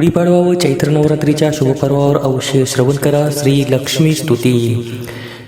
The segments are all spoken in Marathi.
गुढीपाडवा व चैत्र नवरात्रीच्या शुभपर्वावर अवश्य श्रवण करा. श्री लक्ष्मी स्तुती.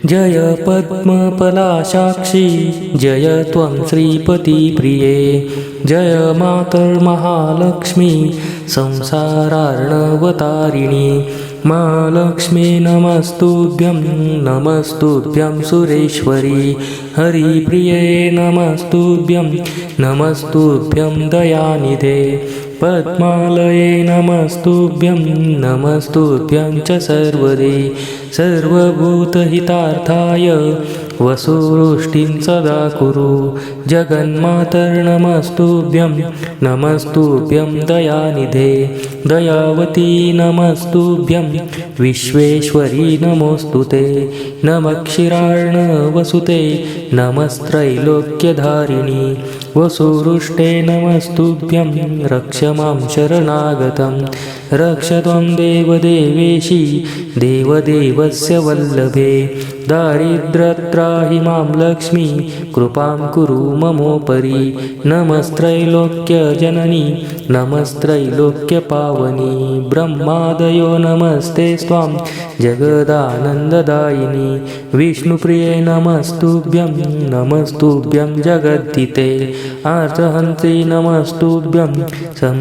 जय पद्मपलाशाक्षी जय त्वं श्रीपती प्रिये. जय मातर्महालक्ष्मी संसारार्णवतारिणी. मा लक्ष्मी नमस्तुभ्यं नमस्तुभ्यं सुरेश्वरी. हरिप्रिये नमस्तुभ्यं नमस्तुभ्यं दयानिधे. पद्मालये नमस्तुभ्यं नमस्तुभ्यं च सर्वदे सर्वभूतहितार्थाय वसुवृष्टिं सदा कुरु। जगन्मातर्नमस्तुभ्यं नमस्तुभ्यं दयानिधे। दयावती नमस्तुभ्यं विश्वेश्वरी नमोऽस्तु ते। नमः क्षीरार्णवसुते नमस्त्रैलोक्यधारिणी। वसुवृष्टे नमस्तुभ्यं रक्ष मां शरणागतं। रक्ष त्वं देवदेवेशी देवदेवस्य वल्लभे। दारिद्रत्राहि मां लक्ष्मी कृपां कुरु ममोपरि। नमस्त्रैलोक्यजननी नमस्त्रैलोक्यपावनी। ब्रह्मादयो नमस्ते स्वां जगदानन्ददायिनी। विष्णुप्रिये नमस्तुभ्यं नमस्तुभ्यं जगद्दिते आर्तहन्त्री नमस्तुभ्यं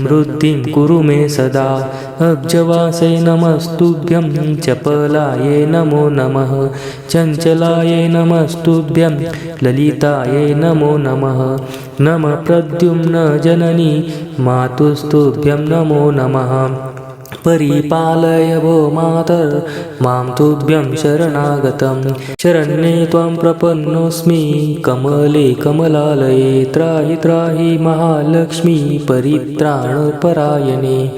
समृद्धिं कुरु मे सदा। अब्जवासे नमस्तुभ्यं चपलाये नमो नमः। चञ्चलाये नमस्तुभ्यं ललिताये नमो नमः। नमः प्रद्युम्न जननी मातुस्तुभ्यं नमो नमः परिपालय भो मातर मां तुभ्यं शरणागतं। शरण्ये त्वं प्रपन्नोऽस्मि कमले कमलालये त्राहि त्राहि महालक्ष्मी परित्राणपरायणे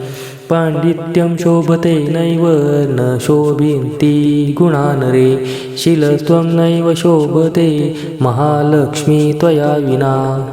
पाण्डित्यं शोभते नैव न शोभिन्ति गुणानरे। शिलस्त्वं नैव शोभते महालक्ष्मी त्वया विना।